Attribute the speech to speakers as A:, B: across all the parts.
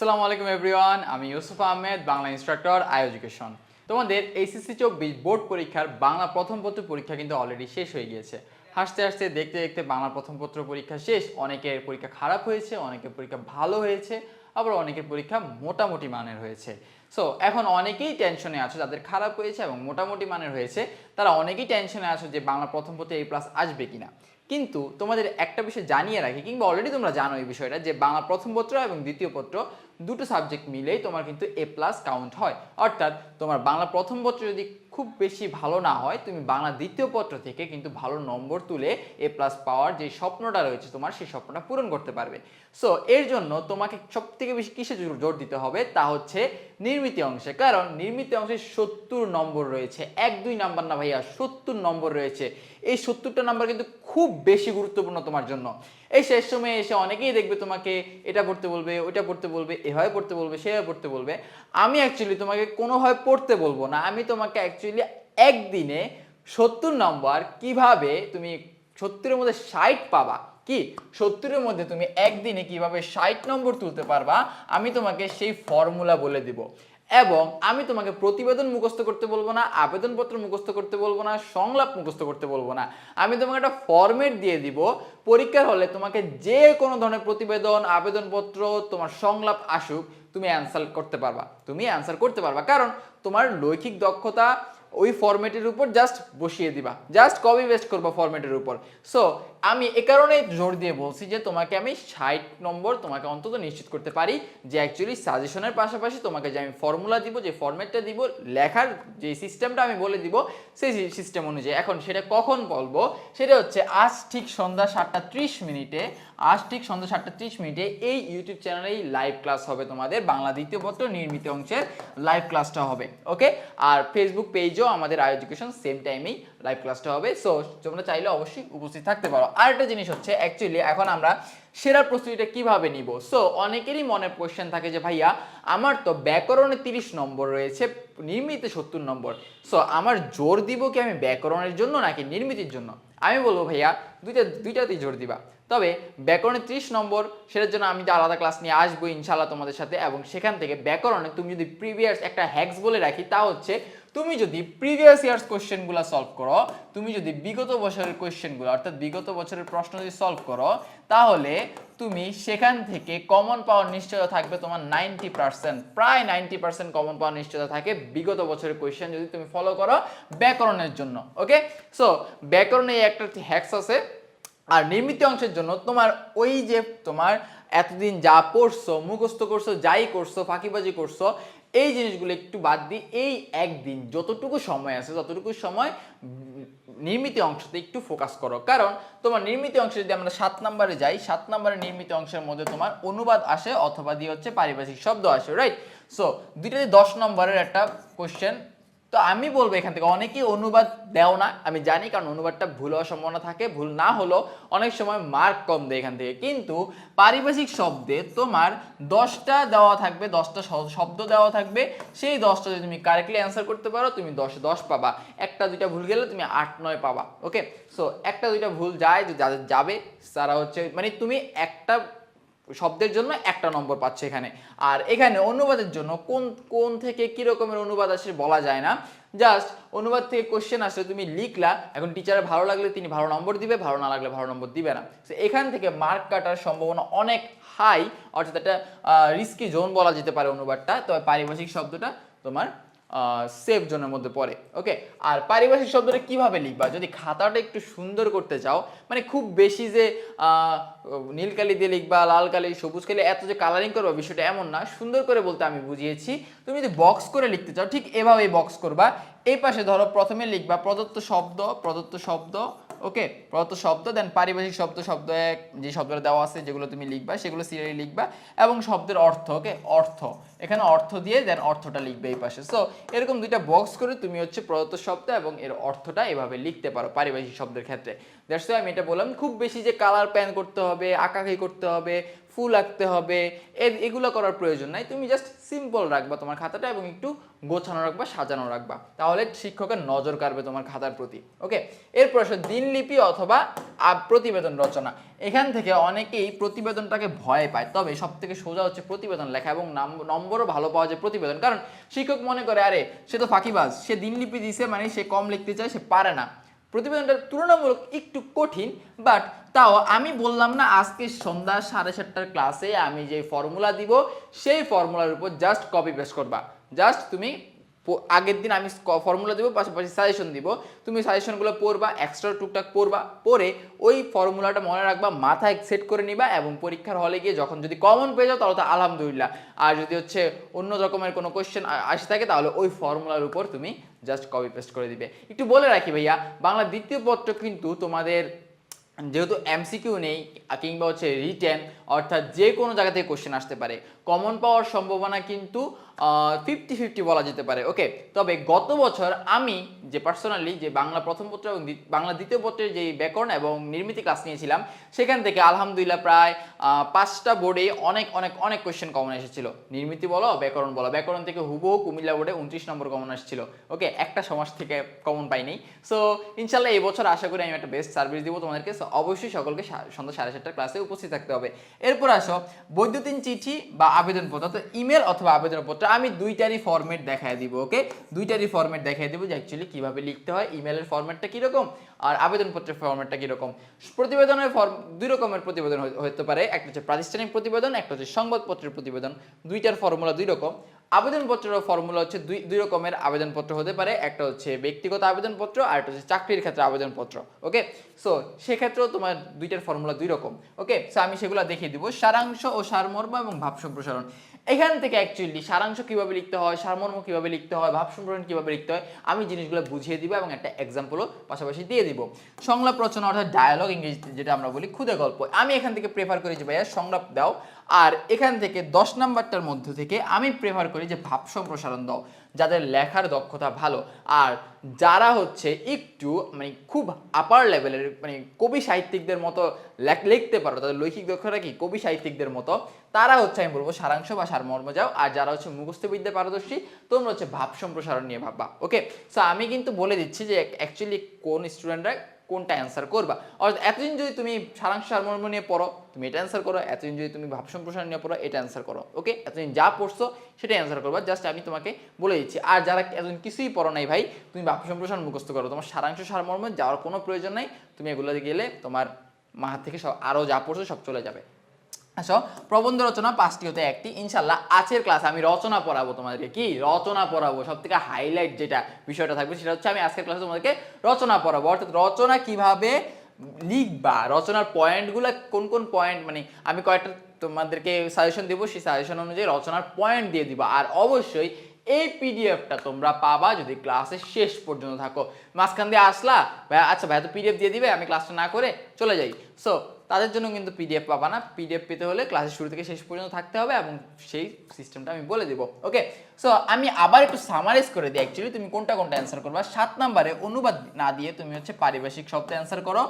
A: আসসালামু আলাইকুম এভরিওয়ান, আমি Yusuf Ahmed, Bangla instructor, I education. তোমাদের এইসিসি চব্বিশ বোর্ড পরীক্ষার বাংলা প্রথম পত্র পরীক্ষা কিন্তু অলরেডি শেষ হয়ে গিয়েছে। হাসতে হাসতে, দেখতে দেখতে বাংলা প্রথম পত্র পরীক্ষা শেষ, অনেকের পরীক্ষা খারাপ হয়েছে, অনেকের পরীক্ষা ভালো হয়েছে, আবার অনেকের পরীক্ষা মোটামুটি মানের হয়েছে। সো এখন অনেকেই টেনশনে আছো যাদের খারাপ হয়েছে এবং মোটামুটি মানের হয়েছে, তারা অনেকেই টেনশনে আছো যে বাংলা প্রথম পত্রে এই প্লাস আসবে কিনা। কিন্তু তোমাদের একটা বিষয় জানিয়ে রাখি, কিংবা অলরেডি তোমরা জানো এই বিষয়টা, যে বাংলা প্রথম পত্র এবং দ্বিতীয় পত্র দুটো সাবজেক্ট মিলেই তোমার কিন্তু এ প্লাস কাউন্ট হয়। অর্থাৎ তোমার বাংলা প্রথম পত্র যদি খুব বেশি ভালো না হয়, তুমি বাংলা দ্বিতীয় পত্র থেকে কিন্তু ভালো নম্বর তুলে এ প্লাস পাওয়ার যে স্বপ্নটা রয়েছে তোমার, সেই স্বপ্নটা পূরণ করতে পারবে। সো এর জন্য তোমাকে সব থেকে বেশি কিসে জোর- দিতে হবে? তা হচ্ছে নির্মিত অংশে। কারণ নির্মিত অংশে সত্তর নম্বর রয়েছে। এক, দুই নাম্বার না ভাইয়া, সত্তর নম্বর রয়েছে। এই সত্তরটা নাম্বার কিন্তু খুব বেশি গুরুত্বপূর্ণ তোমার জন্য। এই শেষ সময়ে এসে অনেকেই দেখবে তোমাকে এটা পড়তে বলবে, ওইটা পড়তে বলবে, এভাবে পড়তে বলবে, সেভাবে পড়তে বলবে। আমি অ্যাকচুয়ালি তোমাকে কোনোভাবে পড়তে বলব না। আমি তোমাকে অ্যাকচুয়ালি একদিনে সত্তর নম্বর কীভাবে তুমি সত্তরের মধ্যে ষাট পাবা? কি? সত্তরের মধ্যে তুমি একদিনে কীভাবে ষাট নম্বর তুলতে পারবা? আমি তোমাকে সেই ফর্মুলা বলে দিব। এবং আমি তোমাকে প্রতিবেদন মুখস্থ করতে বলব না, আবেদনপত্র মুখস্থ করতে বলব না, সংলাপ মুখস্থ করতে বলব না। আমি তোমাকে একটা ফর্মেট দিয়ে দিব। পরীক্ষার হলে তোমাকে যে কোনো ধরনের প্রতিবেদন, আবেদনপত্র, তোমার সংলাপ আসুক, তুমি অ্যান্সার করতে পারবা। তুমি অ্যান্সার করতে পারবা। কারণ তোমার লৈখিক দক্ষতা ওই ফরম্যাটের উপর জাস্ট বসিয়ে দিবা। জাস্ট কপি পেস্ট করবা ফরম্যাটের উপর। সো আমি এ কারণে জোর দিয়ে বলছি যে তোমাকে আমি ষাট নম্বর তোমাকে অন্তত নিশ্চিত করতে পারি যে অ্যাকচুয়ালি সাজেশনের পাশাপাশি তোমাকে যে আমি ফর্মুলা দিব, যে ফরম্যাটটা দিব, লেখার যে সিস্টেমটা আমি বলে দিব, সেই সিস্টেম অনুযায়ী। এখন সেটা কখন বলব? সেটা হচ্ছে আজ ঠিক সন্ধ্যা সাতটা ত্রিশ মিনিটে, আজ ঠিক সন্ধ্যা সাতটা ত্রিশ মিনিটে এই ইউটিউব চ্যানেলেই লাইভ ক্লাস হবে তোমাদের। বাংলা দ্বিতীয় পত্র নির্মিত অংশের লাইভ ক্লাসটা হবে। ওকে আর ফেসবুক পেজও আমাদের আই এডুকেশন সেম টাইমেই লাইভ ক্লাসটা হবে। সো তোমরা চাইলে অবশ্যই উপস্থিত থাকতে পারো। আর একটা জিনিস হচ্ছে অ্যাকচুয়ালি এখন আমরা সেরা প্রস্তুতিটা কীভাবে নিব? সো অনেকেরই মনে কোয়েশ্চেন থাকে যে, ভাইয়া, আমার তো ব্যাকরণে তিরিশ নম্বর রয়েছে, নির্মিতে সত্তর নম্বর। সো আমার জোর দিব কি আমি ব্যাকরণের জন্য নাকি নির্মিতির জন্য? আমি বলব, ভাইয়া, দুইটা, দুইটাতেই জোর দিবা। তবে ব্যাকরণে ত্রিশ নম্বর, সেটার জন্য আমি যে আলাদা ক্লাস নিয়ে আসব ইনশাল্লাহ তোমাদের সাথে এবং সেখান থেকে ব্যাকরণে তুমি যদি প্রিভিয়াস একটা হ্যাক্স বলে রাখি, তা হচ্ছে তুমি যদি প্রিভিয়াস ইয়ার্স কোয়েশ্চেনগুলো সলভ করো, তুমি যদি বিগত বছরের কোয়েশ্চেনগুলো অর্থাৎ বিগত বছরের প্রশ্ন যদি সলভ করো, তাহলে তুমি সেখান থেকে কমন পাওয়ার নিশ্চয়তা থাকবে তোমার নাইনটি পার্সেন্ট প্রায় নাইনটি পার্সেন্ট কমন পাওয়ার নিশ্চয়তা থাকে বিগত বছরের কোয়েশ্চেন যদি তুমি ফলো করো ব্যাকরণের জন্য ওকে সো ব্যাকরণে একটা হ্যাক্স আছে আর নির্মিত অংশের জন্য তোমার ওই যে তোমার এতদিন যা পড়ছো, মুখস্থ করছ, যাই করছ, ফাঁকিবাজি করছ, এই জিনিসগুলো একটু বাদ দিয়ে এই একদিন যতটুকু সময় আছে ততটুকু সময় নির্মিত অংশতে একটু ফোকাস করো। কারণ তোমার নির্মিত অংশে যদি আমরা সাত নম্বরে যাই, সাত নম্বরের নির্মিত অংশের মধ্যে তোমার অনুবাদ আসে অথবা দিয়ে হচ্ছে পারিভাষিক শব্দ আসে রাইট সো দুইটাতে দশ নম্বরের একটা কোশ্চেন তো আমি বলব এখান থেকে, অনেকেই অনুবাদ দেও না। আমি জানি কারণ অনুবাদটা ভুল হওয়ার সম্ভাবনা থাকে, ভুল না হলেও অনেক সময় মার্ক কম দেয় এখান থেকে। কিন্তু পারিভাষিক শব্দে তোমার দশটা দেওয়া থাকবে, দশটা শব্দ দেওয়া থাকবে। সেই দশটা যদি তুমি কারেক্টলি অ্যান্সার করতে পারো, তুমি দশে, দশ পাবা। একটা, দুইটা ভুল গেলে তুমি আট, নয় পাবা ওকে সো একটা, দুইটা ভুল যায় যে যাদের যাবে, তারা হচ্ছে মানে তুমি একটা শব্দের জন্য একটা নম্বর পাচ্ছে এখানে। আর এখানে অনুবাদের জন্য কোন কোন থেকে কি রকমের অনুবাদ আসে বলা যায় না। জাস্ট অনুবাদ থেকে কোশ্চেন আসলে তুমি লিখলা, এখন টিচারের ভালো লাগলে তিনি ভালো নম্বর দিবে, ভালো না লাগলে ভালো নম্বর দিবে না। তো এখান থেকে মার্ক কাটার সম্ভাবনা অনেক হাই অর্থাৎ একটা রিস্কি জোন বলা যেতে পারে অনুবাদটা। তবে পারিভাষিক শব্দটা তোমার সেফ জোনের মধ্যে পড়ে। ওকে আর পারিভাষিক শব্দটা কীভাবে লিখবা? যদি খাতাটা একটু সুন্দর করতে চাও মানে খুব বেশি যে নীল কালি দিয়ে লিখবা, লাল কালি, সবুজ কালি, এত যে কালারিং করবা বিষয়টা এমন না, সুন্দর করে বলতে আমি বুঝিয়েছি। তুমি যদি বক্স করে লিখতে চাও, ঠিক এভাবে বক্স করবা। এই পাশে ধরো প্রথমে লিখবা প্রদত্ত শব্দ প্রদত্ত শব্দ ওকে প্রদত্ত শব্দ দেন পারিভাষিক শব্দ শব্দ এক, যে শব্দটা দেওয়া আছে, যেগুলো তুমি লিখবা, সেগুলো সিরিয়ালি লিখবা, এবং শব্দের অর্থ ওকে অর্থ। এখানে অর্থ দিয়ে দেন অর্থটা লিখবে এই পাশে। সো এরকম দুইটা বক্স করে তুমি হচ্ছে প্রদত্ত শব্দ এবং এর অর্থটা এভাবে লিখতে পারো পারিভাষিক শব্দের ক্ষেত্রে। দ্যাটস আমি এটা বললাম, খুব বেশি যে কালার প্যান করতে হবে আঁকাকি করতে হবে, ফুল আঁকতে হবে এগুলো করার প্রয়োজন নাই। তুমি জাস্ট সিম্পল রাখবা তোমার খাতাটা এবং একটু গোছানো রাখবা, সাজানো রাখবা। তাহলে শিক্ষকের নজর কাড়বে তোমার খাতার প্রতি ওকে এরপর আসো দিনলিপি অথবা প্রতিবেদন রচনা। এখান থেকে অনেকেই প্রতিবেদনটাকে ভয় পায়, তবে সব থেকে সোজা হচ্ছে প্রতিবেদন লেখা এবং নাম- নম্বরও ভালো পাওয়া যায় প্রতিবেদন। কারণ শিক্ষক মনে করে, আরে, সে তো ফাঁকিবাজ, সে দিনলিপি দিছে মানে সে কম লিখতে চায়, সে পারে না। প্রতিবেদনটা তুলনামূলক একটু কঠিন বাট তাও আমি বললাম না আজকে সন্ধ্যা সাড়ে সাতটার ক্লাসে আমি যে ফর্মুলা দিব, সেই ফর্মুলার উপর জাস্ট কপি পেস্ট করবা। জাস্ট তুমি আগের দিন আমি ফর্মুলা দিব, পাশাপাশি সাজেশন দিব। তুমি সাজেশনগুলো পড়বা এক্সট্রা টুকটাক পড়বা, পড়ে ওই ফর্মুলাটা মনে রাখবা, মাথায় সেট করে নিবা এবং পরীক্ষার হলে গিয়ে যখন যদি কমন পেয়ে যাও, তাহলে তো আলহামদুলিল্লাহ। আর যদি হচ্ছে অন্য রকমের কোনো কোয়েশ্চেন আসে থাকে, তাহলে ওই ফর্মুলার উপর তুমি জাস্ট কপি পেস্ট করে দিবে। একটু বলে রাখি ভাইয়া, বাংলা দ্বিতীয় পত্র কিন্তু তোমাদের যেহেতু এমসিকিউ নেই কিংবা হচ্ছে রিটেন অর্থাৎ যে কোনো জায়গা থেকে কোশ্চেন আসতে পারে। কমন পাওয়ার সম্ভাবনা কিন্তু ফিফটি ফিফটি বলা যেতে পারে। ওকে তবে গত বছর আমি যে পার্সোনালি যে বাংলা প্রথম পত্র এবং বাংলা দ্বিতীয় পত্রের যে ব্যাকরণ এবং নির্মিতি ক্লাস নিয়েছিলাম সেখান থেকে আলহামদুলিল্লাহ প্রায় পাঁচটা বোর্ডে অনেক অনেক অনেক কোয়েশ্চেন কমন এসেছিল। নির্মিতি বলো ব্যাকরণ বলো। ব্যাকরণ থেকে হুবহু কুমিল্লা বোর্ডে উনত্রিশ নম্বর কমন আসছিল। ওকে একটা সমাজ থেকে কমন পাইনি সো ইনশাল্লাহ এই বছর আশা করি আমি একটা বেস্ট সার্ভিস দিব তোমাদেরকে। So, অবশ্যই সকলকে সা- সন্ধ্যা সাড়ে সাতটার ক্লাসে উপস্থিত থাকতে হবে। এরপর আসো বৈদ্যুতিন চিঠি বা আবেদনপত্র অর্থাৎ ইমেল অথবা আবেদনপত্র। আমি দুইটারই ফরম্যাট দেখায় দিব ওকে দুইটারই ফরম্যাট দেখায় দিব যে অ্যাকচুয়ালি কীভাবে লিখতে হয় ইমেলের ফরম্যাটটা কীরকম আর আবেদনপত্রের ফরম্যাটটা কীরকম। প্রতিবেদনের ফর্ম দুই রকমের প্রতিবেদন হতে পারে, একটা হচ্ছে প্রাতিষ্ঠানিক প্রতিবেদন, একটা হচ্ছে সংবাদপত্রের প্রতিবেদন, দুইটার ফর্মুলা দুই রকম। আবেদনপত্রের ফর্মুলা হচ্ছে দুই দুই রকমের আবেদনপত্র হতে পারে, একটা হচ্ছে ব্যক্তিগত আবেদনপত্র আর একটা হচ্ছে চাকরির ক্ষেত্রে আবেদনপত্র ওকে সো সেক্ষেত্রেও তোমার দুইটার ফর্মুলা দুই রকম ওকে সো আমি সেগুলো দেখিয়ে দিব, সারাংশ ও সারমর্ম এবং ভাব সম্প্রসারণ। এখান থেকে অ্যাকচুয়ালি সারাংশ কীভাবে লিখতে হয়, সারমর্ম কীভাবে লিখতে হয়, ভাব সম্প্রসারণ কীভাবে লিখতে হয়, আমি জিনিসগুলো বুঝিয়ে দিব এবং একটা এক্সাম্পলও পাশাপাশি দিয়ে দিব। সংলাপ রচনা অর্থাৎ ডায়ালগ ইংরেজিতে যেটা আমরা বলি ক্ষুদে গল্প। আমি এখান থেকে প্রেফার করি যে, ভাইয়া, সংলাপ দাও। আর এখান থেকে দশ নাম্বারটার মধ্য থেকে আমি প্রেফার করি যে ভাব সম্প্রসারণ দাও, যাদের লেখার দক্ষতা ভালো। আর যারা হচ্ছে একটু মানে খুব আপার লেভেলের মানে কবি সাহিত্যিকদের মতো লেখ- লিখতে পারো, তাদের লৈখিক দক্ষতা কি? কবি সাহিত্যিকদের মতো। তারা হচ্ছে, আমি বলব, সারাংশ বা সারমর্ম যাও। আর যারা হচ্ছে মুখস্থবিদ্যা পারদর্শী, তোমরা হচ্ছে ভাব সম্প্রসারণ নিয়ে ভাববা ওকে সো আমি কিন্তু বলে দিচ্ছি যে অ্যাকচুয়ালি কোন স্টুডেন্টরা কোনটা অ্যান্সার করবা? অর্থাৎ এতদিন যদি তুমি সারাংশ সারমর্ম নিয়ে পড়ো, তুমি এটা অ্যান্সার করো, এতদিন যদি তুমি ভাব সম্প্রসারণ নিয়ে পড়ো, এটা অ্যান্সার করো ওকে এতদিন যা পড়ছো সেটা অ্যান্সার করবা জাস্ট আমি তোমাকে বলে দিচ্ছি। আর যারা এতদিন কিছুই পড়ো নাই ভাই, তুমি ভাব সম্প্রসারণ মুখস্থ করো। তোমার সারাংশ সারমর্ম যাওয়ার কোনো প্রয়োজন নাই, তুমি এগুলো গেলে তোমার মাহাত থেকে সব আরও যা পড়ছো সব চলে যাবে। আসো, প্রবন্ধ রচনা পাঁচটি হতে একটি। ইনশাল্লাহ আজকের ক্লাস আমি রচনা পড়াবো তোমাদেরকে। কি? রচনা পড়াবো। সব থেকে হাইলাইট যেটা বিষয়টা থাকবে সেটা হচ্ছে আমি আজকের ক্লাসে তোমাদেরকে রচনা পড়াবো। অর্থাৎ রচনা কীভাবে লিখবা? রচনার পয়েন্টগুলো কোন কোন পয়েন্ট মানে আমি কয়েকটা তোমাদেরকে সাজেশন দেবো। সেই সাজেশন অনুযায়ী রচনার পয়েন্ট দিয়ে দিবা। আর অবশ্যই এই পিডিএফটা তোমরা পাবা যদি ক্লাসের শেষ পর্যন্ত থাকো। মাঝখান দিয়ে আসলা ভাই আচ্ছা ভাই তো পিডিএফ দিয়ে দিবে, আমি ক্লাসটা না করে চলে যাই। সো তাদের জন্য কিন্তু পিডিএফ পাবা না। পিডিএফ পেতে হলে ক্লাসের শুরু থেকে শেষ পর্যন্ত থাকতে হবে এবং সেই সিস্টেমটা আমি বলে দেবো। ওকে সো আমি আবার একটু সামারাইজ করে দিই। অ্যাকচুয়ালি তুমি কোনটা কোনটা অ্যান্সার করবা? সাত নম্বরে অনুবাদ না দিয়ে তুমি হচ্ছে পারিভাষিক শব্দ অ্যান্সার করো।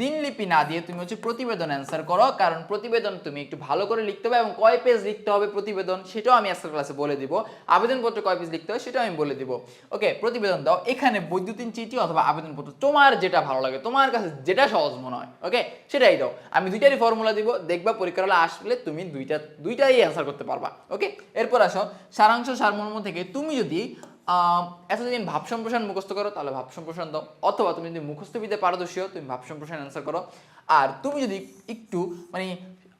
A: দিনলিপি না দিয়ে তুমি হচ্ছে প্রতিবেদন অ্যান্সার করো। কারণ প্রতিবেদন তুমি একটু ভালো করে লিখতে হবে এবং কয় পেজ লিখতে হবে প্রতিবেদন সেটাও আমি আজকের ক্লাসে বলে দিব। আবেদনপত্র কয় পেজ লিখতে হবে সেটাও আমি বলে দিব। ওকে প্রতিবেদন দাও। এখানে বৈদ্যুতিন চিঠি অথবা আবেদনপত্র তোমার যেটা ভালো লাগে, তোমার কাছে যেটা সহজ মনে হয়। ওকে সেটাই দাও। আমি দুইটারই ফর্মুলা দিব, দেখবা পরীক্ষার হলে আসলে তুমি দুইটা, দুইটাই অ্যান্সার করতে পারবা ওকে এরপর আসো, সারাংশ সারমর্ম থেকে তুমি যদি এতদিন ভাব সম্প্রসারণ মুখস্থ করো, তাহলে ভাব সম্প্রসারণ দাও, অথবা তুমি যদি মুখস্থবিদ্যা পারদর্শী হও, তুমি ভাব সম্প্রসারণ অ্যান্সার করো। আর তুমি যদি একটু মানে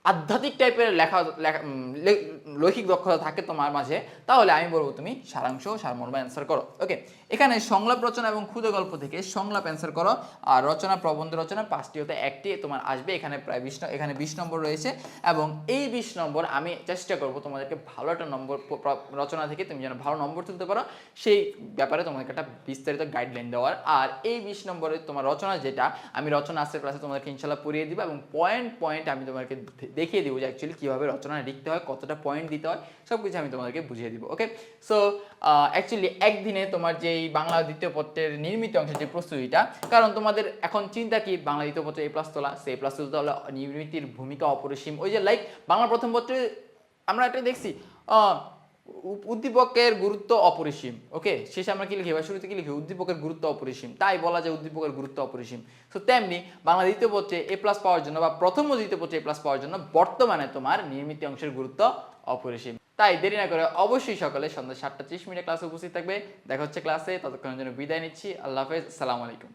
A: আধ্যাত্মিক টাইপের লেখা লেখা লে- লৈখিক দক্ষতা থাকে তোমার মাঝে, তাহলে আমি বলব তুমি সারাংশ, সারমর্ম অ্যান্সার করো। ওকে এখানে সংলাপ রচনা এবং ক্ষুদে গল্প থেকে সংলাপ অ্যান্সার করো, আর রচনা প্রবন্ধ রচনা পাঁচটি হতে একটি তোমার আসবে, এখানে প্রায় বিশ, এখানে বিশ নম্বর রয়েছে, এবং এই বিশ নম্বর আমি চেষ্টা করব তোমাদেরকে ভালো একটা নম্বর রচনা থেকে তুমি যেন ভালো নম্বর তুলতে পারো, সেই ব্যাপারে তোমাদেরকে একটা বিস্তারিত গাইডলাইন দেওয়ার, আর এই বিশ নম্বরে তোমার রচনা যেটা, আমি রচনা আজকের ক্লাসে তোমাদেরকে ইনশাল্লাহ পড়িয়ে দিব, এবং পয়েন্ট পয়েন্ট আমি তোমাদেরকে দেখিয়ে দিব যে অ্যাকচুয়ালি কীভাবে রচনা লিখতে হয়, কতটা পয়েন্ট দিতে হয় সব কিছু আমি তোমাদেরকে বুঝিয়ে দিব ওকে সো অ্যাকচুয়ালি একদিনে তোমার যেই বাংলা দ্বিতীয় পত্রের নির্মিত অংশের যে প্রস্তুতিটা, কারণ তোমাদের এখন চিন্তা কি, বাংলা দ্বিতীয় পত্রে এ প্লাস তোলা সে প্লাস তুলতে হলে নির্মিতির ভূমিকা অপরিসীম। ওই যে লাইক বাংলা প্রথম পত্রে আমরা একটা দেখছি উদ্দীপকের গুরুত্ব অপরিসীম ওকে শেষে আমরা কি লিখি? বা শুরুতে কি লিখি? উদ্দীপকের গুরুত্ব অপরিসীম। তাই বলা যায় উদ্দীপকের গুরুত্ব অপরিসীম। তো তেমনি বাংলা দ্বিতীয় পত্রে এ প্লাস পাওয়ার জন্য বা প্রথম ও দ্বিতীয় পত্রে এ প্লাস পাওয়ার জন্য বর্তমানে তোমার নির্মিত অংশের গুরুত্ব অপরিসীম। তাই দেরি না করে অবশ্যই সকালে সন্ধ্যা সাতটা ত্রিশ মিনিটে ক্লাসে উপস্থিত থাকবে। দেখা হচ্ছে ক্লাসে ততক্ষণের জন্য বিদায় নিচ্ছি। আল্লাহ হাফেজ। সালাম আলাইকুম।